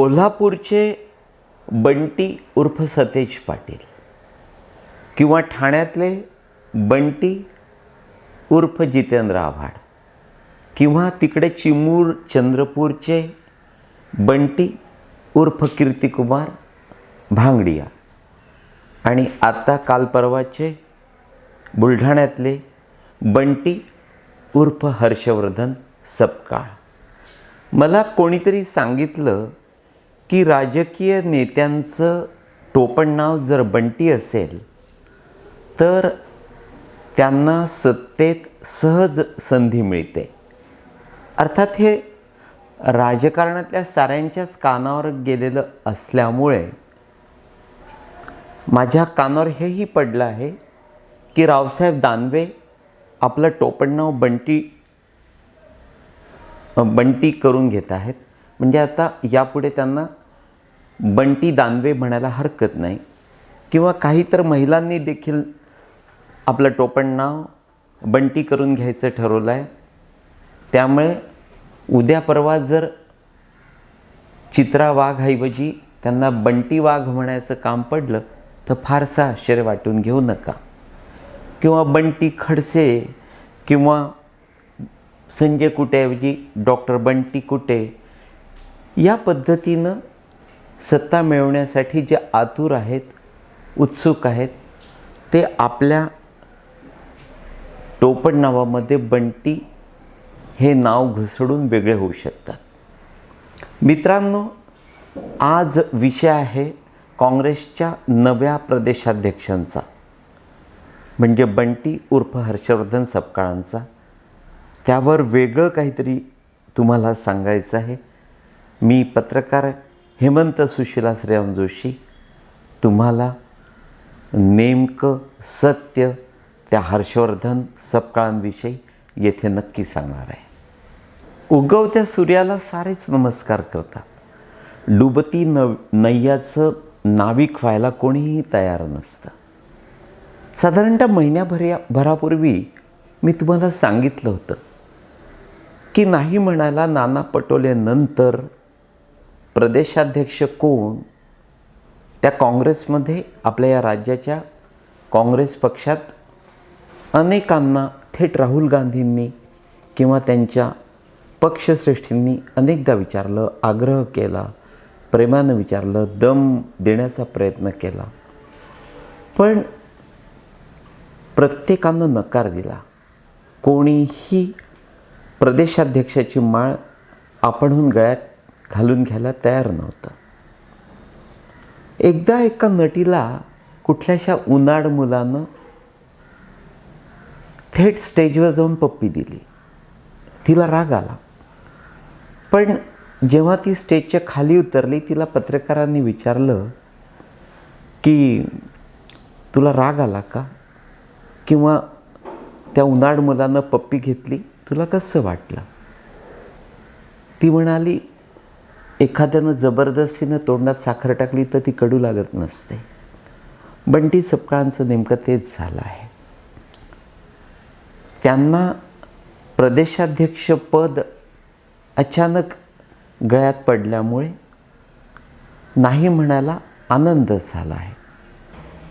कोल्हापूरचे बंटी उर्फ सतेज पाटील किंवा ठाण्यातले बंटी उर्फ जितेंद्र आव्हाड किंवा तिकडे चिमूर चंद्रपूरचे बंटी उर्फ कीर्तिकुमार भांगडिया आणि आता काल परवाचे बुलढाण्यातले बंटी उर्फ हर्षवर्धन सपकाळ. मला कोणीतरी सांगितलं की राजकीय नेत्यांचं टोपण नाव जर बंटी असेल तर त्यांना सत्तेत सहज संधी मिळते. अर्थात हे राजकारणातल्या साऱ्यांच्याच कानावर गेलेलं असल्यामुळे माझ्या कानावर हेही पडलं आहे की रावसाहेब दानवे आपलं टोपण नाव बंटी बंटी करून घेत आहेत. म्हणजे आता यापुढे त्यांना बंटी दानवे म्हणायला हरकत नाही. किंवा काही तर महिलांनी देखील आपलं टोपण नाव बंटी करून घ्यायचं ठरवलं आहे त्यामुळे उद्या परवा जर चित्रा वाघऐवजी त्यांना बंटी वाघ म्हणायचं काम पडलं तर फारसं आश्चर्य वाटून घेऊ नका. किंवा बंटी खडसे किंवा संजय कुटेऐवजी डॉक्टर बंटी कुटे या पद्धतीनं सत्ता मिळवण्यासाठी जे आतुर आहेत उत्सुक आहेत ते आपल्या टोपण नावामध्ये बंटी हे नाव घुसडून वेगळे होऊ शकतात. मित्रांनो आज विषय आहे काँग्रेसच्या नव्या प्रदेशाध्यक्षांचा म्हणजे बंटी उर्फ हर्षवर्धन सपकाळांचा. त्यावर वेगळं काहीतरी तुम्हाला सांगायचं आहे. मी पत्रकार हेमंत सुशिला श्रेयम जोशी तुम्हाला नेमकं सत्य त्या हर्षवर्धन सपकाळांविषयी येथे नक्की सांगणार आहे. उगवत्या सूर्याला सारेच नमस्कार करतात. डुबती नव नैयाचं नाविक व्हायला कोणीही तयार नसतं. साधारणतः महिन्याभर भरापूर्वी मी तुम्हाला सांगितलं होतं की नाही म्हणायला नाना पटोलेनंतर प्रदेशाध्यक्ष कोण? त्या काँग्रेसमध्ये आपल्या या राज्याच्या काँग्रेस पक्षात अनेकांना थेट राहुल गांधींनी किंवा त्यांच्या पक्षश्रेष्ठींनी अनेकदा विचारलं आग्रह केला प्रेमानं विचारलं दम देण्याचा प्रयत्न केला. पण प्रत्येकानं नकार दिला. कोणीही प्रदेशाध्यक्षाची माळ आपणहून गळ्यात घालून घ्यायला तयार नव्हतं. एकदा एका नटीला कुठल्याशा उन्हाळ मुलानं थेट स्टेजवर जाऊन पप्पी दिली. तिला राग आला. पण जेव्हा ती स्टेजच्या खाली उतरली तिला पत्रकारांनी विचारलं की तुला राग आला का? किंवा त्या उन्हाळ मुलानं पप्पी घेतली? तुला कसं वाटलं? ती म्हणाली एखाद्यानं जबरदस्तीनं तोंडात साखर टाकली तर ती कडू लागत नसते. बंटी सपकाळांचं नेमकं तेच झालं आहे. त्यांना प्रदेशाध्यक्षपद अचानक गळ्यात पडल्यामुळे नाही म्हणायला आनंद झाला आहे.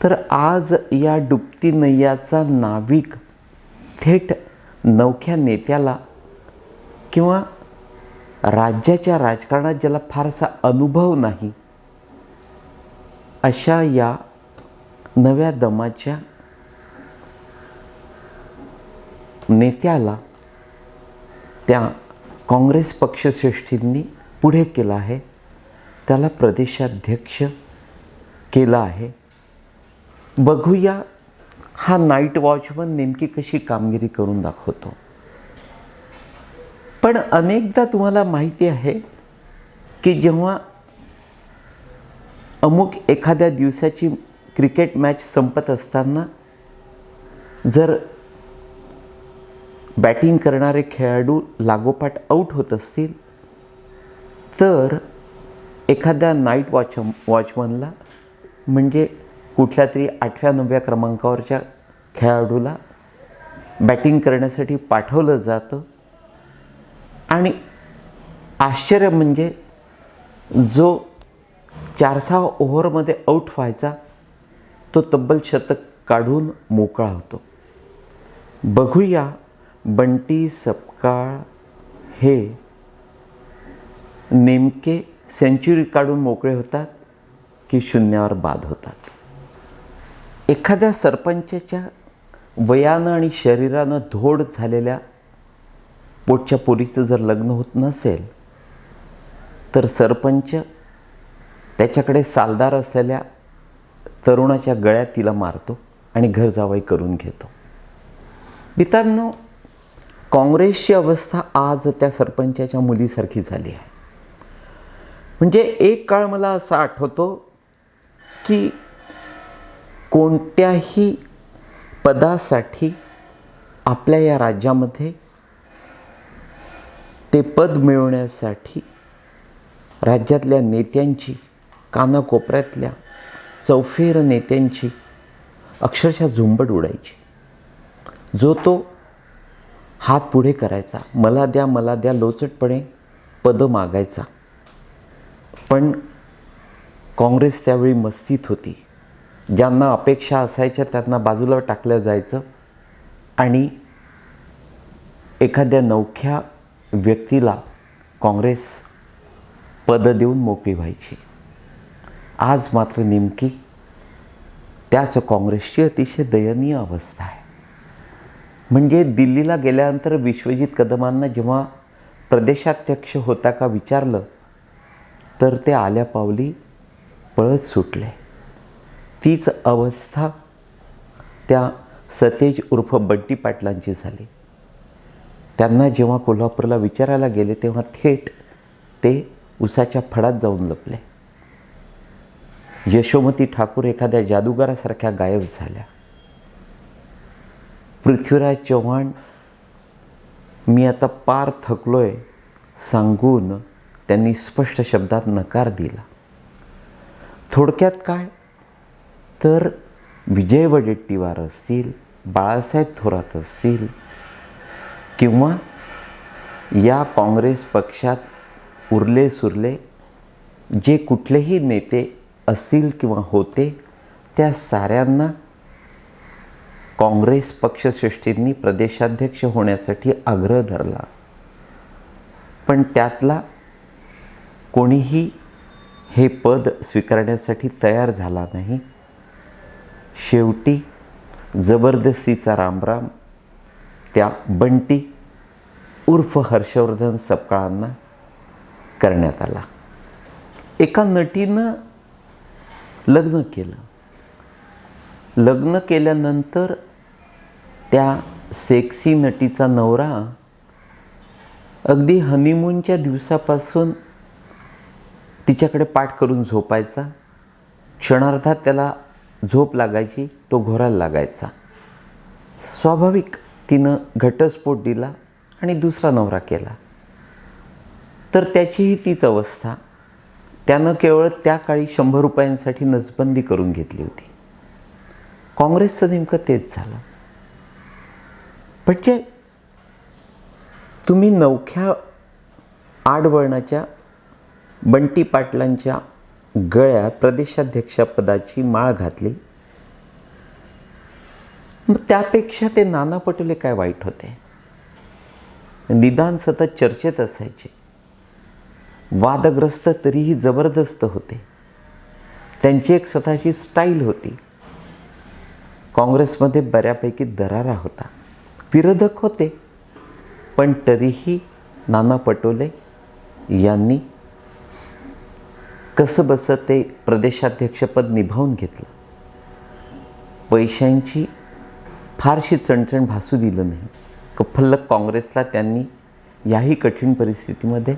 तर आज या डुबती नैयाचा नाविक थेट नवख्या नेत्याला किंवा राज्याच्या राजकारणात ज्याला फारसा अनुभव नाही अशा या नव्या दमाच्या नेत्याला त्या काँग्रेस पक्षश्रेष्ठींनी पुढे केलं आहे त्याला प्रदेशाध्यक्ष केलं आहे. बघूया हा नाईट वॉचमन नेमकी कशी कामगिरी करून दाखवतो. पण अनेकदा तुम्हाला माहिती आहे की जेव्हा अमुक एखाद्या दिवसाची क्रिकेट मॅच संपत असताना जर बॅटिंग करणारे खेळाडू लागोपाठ आऊट होत असतील तर एखाद्या नाईट वॉच वॉचमनला म्हणजे कुठल्या तरी आठव्या नवव्या क्रमांकावरच्या खेळाडूला बॅटिंग करण्यासाठी पाठवलं जातं. आणि आश्चर्य म्हणजे जो चार सहा ओव्हरमध्ये आऊट व्हायचा तो तब्बल शतक काढून मोकळा होतो. बघूया बंटी सपकाळ हे नेमके सेंचुरी काढून मोकळे होतात की शून्यावर बाद होतात. एखाद्या सरपंचाच्या वयानं आणि शरीरानं धोड झालेल्या पोटच्या पोरीचं जर लग्न होत नसेल तर सरपंच त्याच्याकडे सालदार असलेल्या तरुणाच्या गळ्यात तिला मारतो आणि घर जावाई करून घेतो. मित्रांनो काँग्रेसची अवस्था आज त्या सरपंचाच्या मुलीसारखी झाली आहे. म्हणजे एक काळ मला असा आठवतो की कोणत्याही पदासाठी आपल्या या राज्यामध्ये ते पद मिळवण्यासाठी राज्यातल्या नेत्यांची कानाकोपऱ्यातल्या चौफेर नेत्यांची अक्षरशः झुंबड उडायची. जो तो हात पुढे करायचा मला द्या मला द्या लोचटपणे पद मागायचा. पण काँग्रेस त्यावेळी मस्तीत होती. ज्यांना अपेक्षा असायच्या त्यांना बाजूला टाकलं जायचं आणि एखाद्या नौख्या व्यक्तीला काँग्रेस पदं देऊन मोकळी व्हायची. आज मात्र नेमकी त्याच काँग्रेसची अतिशय दयनीय अवस्था आहे. म्हणजे दिल्लीला गेल्यानंतर विश्वजित कदमांना जेव्हा प्रदेशाध्यक्ष होता का विचारलं तर ते आल्या पावली पळत सुटले. तीच अवस्था त्या सतेज उर्फ बंटी पाटलांची झाली. त्यांना जेव्हा कोल्हापूरला विचारायला गेले तेव्हा थेट ते उसाच्या फडात जाऊन लपले. यशोमती ठाकूर एखाद्या जादूगारासारख्या गायब झाल्या. पृथ्वीराज चव्हाण मी आता पार थकलोय सांगून त्यांनी स्पष्ट शब्दात नकार दिला. थोडक्यात काय? तर विजय वडेट्टीवार असतील बाळासाहेब थोरात असतील किंवा या काँग्रेस पक्षात उरले सुरले जे कुठलेही नेते असतील किंवा होते त्या साऱ्यांना काँग्रेस पक्षश्रेष्ठींनी प्रदेशाध्यक्ष होण्यासाठी आग्रह धरला. पण त्यातला कोणीही हे पद स्वीकारण्यासाठी तयार झाला नाही. शेवटी जबरदस्तीचा रामराम त्या बंटी उर्फ हर्षवर्धन सपकाळांना करण्यात आला. एका नटीनं लग्न केलं. लग्न केल्यानंतर त्या सेक्सी नटीचा नवरा अगदी हनीमूनच्या दिवसापासून तिच्याकडे पाठ करून झोपायचा. क्षणार्धात त्याला झोप लागायची तो घोरायला लागायचा. स्वाभाविक तिनं घटस्फोट दिला आणि दुसरा नवरा केला. तर त्याचीही तीच अवस्था. त्यानं केवळ त्या काळी शंभर रुपयांसाठी नसबंदी करून घेतली होती. काँग्रेसचं नेमकं तेच झालं. म्हणजे तुम्ही नवख्या आडवळणाच्या बंटी पाटलांच्या गळ्यात प्रदेशाध्यक्षपदाची माळ घातली. मग त्यापेक्षा ते नाना पटोले काय वाईट होते? निदान सतत चर्चेत असायचे. वादग्रस्त तरीही जबरदस्त होते. त्यांची एक स्वतःची स्टाईल होती. काँग्रेसमध्ये बऱ्यापैकी दरारा होता. विरोधक होते. पण तरीही नाना पटोले यांनी कसं बसं ते प्रदेशाध्यक्षपद निभावून घेतलं. पैशांची फारशी चणचण भासू दिलं नाही. कफल्लक काँग्रेसला त्यांनी याही कठीण परिस्थितीमध्ये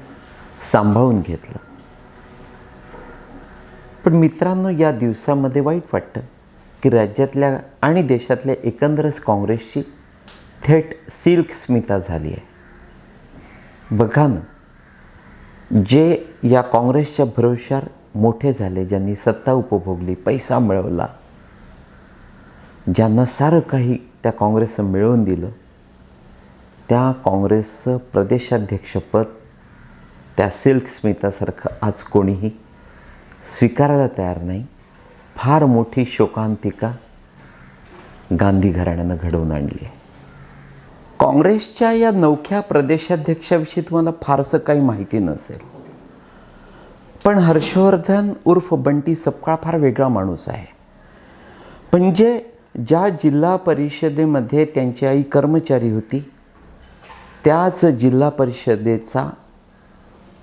सांभाळून घेतलं. पण मित्रांनो या दिवसामध्ये वाईट वाटतं की राज्यातल्या आणि देशातल्या एकंदरच काँग्रेसची थेट सिल्क स्मिता झाली आहे. बघा ना जे या काँग्रेसच्या भरोशावर मोठे झाले ज्यांनी सत्ता उपभोगली पैसा मिळवला ज्यांना सारं काही त्या काँग्रेसचं मिळवून दिलं त्या काँग्रेसचं प्रदेशाध्यक्षपद त्या सिल्क स्मितासारखं आज कोणीही स्वीकारायला तयार नाही. फार मोठी शोकांतिका गांधी घराण्यानं घडवून आणली आहे. काँग्रेसच्या या नवख्या प्रदेशाध्यक्षाविषयी तुम्हाला फारसं काही माहिती नसेल. पण हर्षवर्धन उर्फ बंटी सपकाळ फार वेगळा माणूस आहे. म्हणजे ज्या जिल्हा परिषदेमध्ये त्यांची आई कर्मचारी होती त्याच जिल्हा परिषदेचा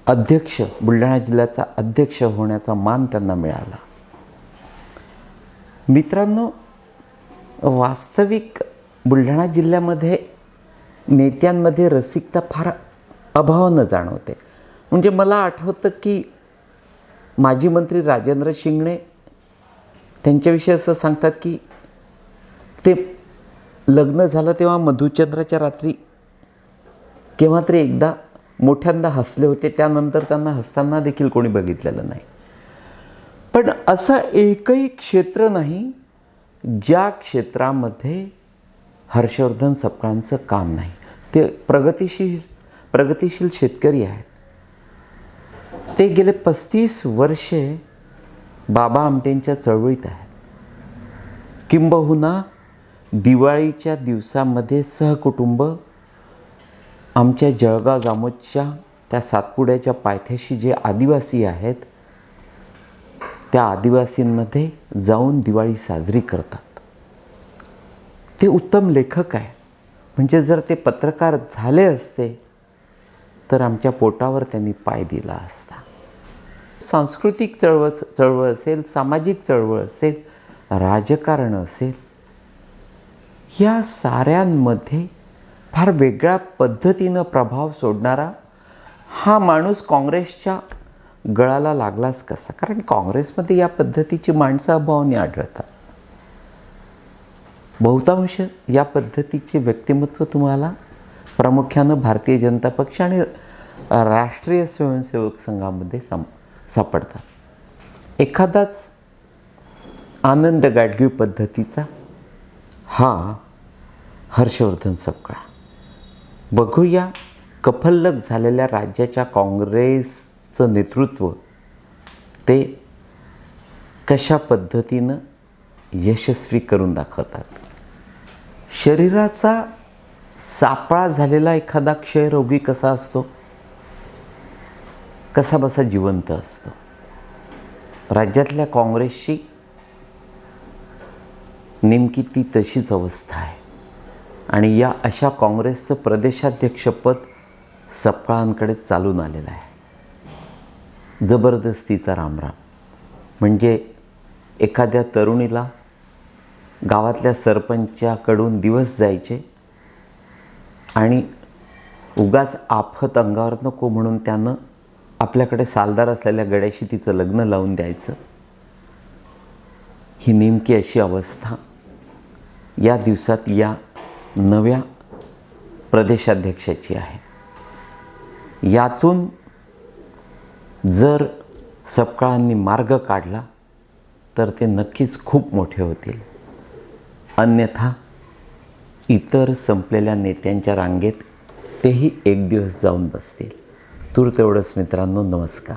अध्यक्ष बुलढाणा जिल्ह्याचा अध्यक्ष होण्याचा मान त्यांना मिळाला. मित्रांनो वास्तविक बुलढाणा जिल्ह्यामध्ये नेत्यांमध्ये रसिकता फार अभावानं जाणवते. म्हणजे मला आठवतं की माजी मंत्री राजेंद्र शिंगणे त्यांच्याविषयी असं सांगतात की ते लग्न झालं तेव्हा मधुचंद्राच्या रात्री. केव्हा तरी एकदा मोठ्यांदा हसले होते त्यानंतर त्यांना हसताना देखील कोणी बघितलेलं नाही. पण असं एकही क्षेत्र नाही ज्या क्षेत्रामध्ये हर्षवर्धन सपकाळांचं काम नाही. ते प्रगतिशील प्रगतिशील शेतकरी आहेत. ते गेले पस्तीस वर्षे बाबा आमटेंच्या चळवळीत आहेत. किंबहुना दिवाळीच्या दिवसामध्ये सहकुटुंब आमच्या जळगाव जामोदच्या त्या सातपुड्याच्या पायथ्याशी जे आदिवासी आहेत त्या आदिवासींमध्ये जाऊन दिवाळी साजरी करतात. ते उत्तम लेखक आहे. म्हणजे जर ते पत्रकार झाले असते तर आमच्या पोटावर त्यांनी पाय दिला असता. सांस्कृतिक चळवळ चळवळ असेल सामाजिक चळवळ असेल राजकारण असेल या साऱ्यांमध्ये फार वेगळ्या पद्धतीनं प्रभाव सोडणारा हा माणूस काँग्रेसच्या गळाला लागलाच कसा? कारण काँग्रेसमध्ये या पद्धतीची माणसं अभावाने आढळतात. बहुतांश या पद्धतीचे व्यक्तिमत्व तुम्हाला प्रामुख्यानं भारतीय जनता पक्ष आणि राष्ट्रीय स्वयंसेवक संघामध्ये साम सापडतात. एखादाच आनंद गाडगीळ पद्धतीचा हा हर्षवर्धन सपकाळ. बघूया कफल्लक झालेल्या राज्याच्या काँग्रेसचं नेतृत्व ते कशा पद्धतीनं यशस्वी करून दाखवतात. शरीराचा सापळा झालेला एखादा क्षयरोगी कसा असतो? कसा बसा जिवंत असतो? राज्यातल्या काँग्रेसची नेमकी ती तशीच अवस्था आहे. आणि या अशा काँग्रेसचं प्रदेशाध्यक्षपद सपकाळांकडे चालून आलेलं आहे. जबरदस्तीचा रामराम. म्हणजे एखाद्या तरुणीला गावातल्या सरपंचाकडून दिवस जायचे आणि उगाच आफत अंगावर नको म्हणून त्यानं आपल्याकडे सालदार असलेल्या गड्याशी तिचं लग्न लावून द्यायचं. ही नेमकी अशी अवस्था. या दिवसात या नव्या प्रदेशाध्यक्षाची आहे. यातून जर सपकाळांनी मार्ग काढला तर ते नक्कीच खूप मोठे होतील. अन्यथा इतर संपलेल्या नेत्यांच्या रांगेत तेही एक दिवस जाऊन बसतील. तूर तेवढंच मित्रांनो नमस्कार.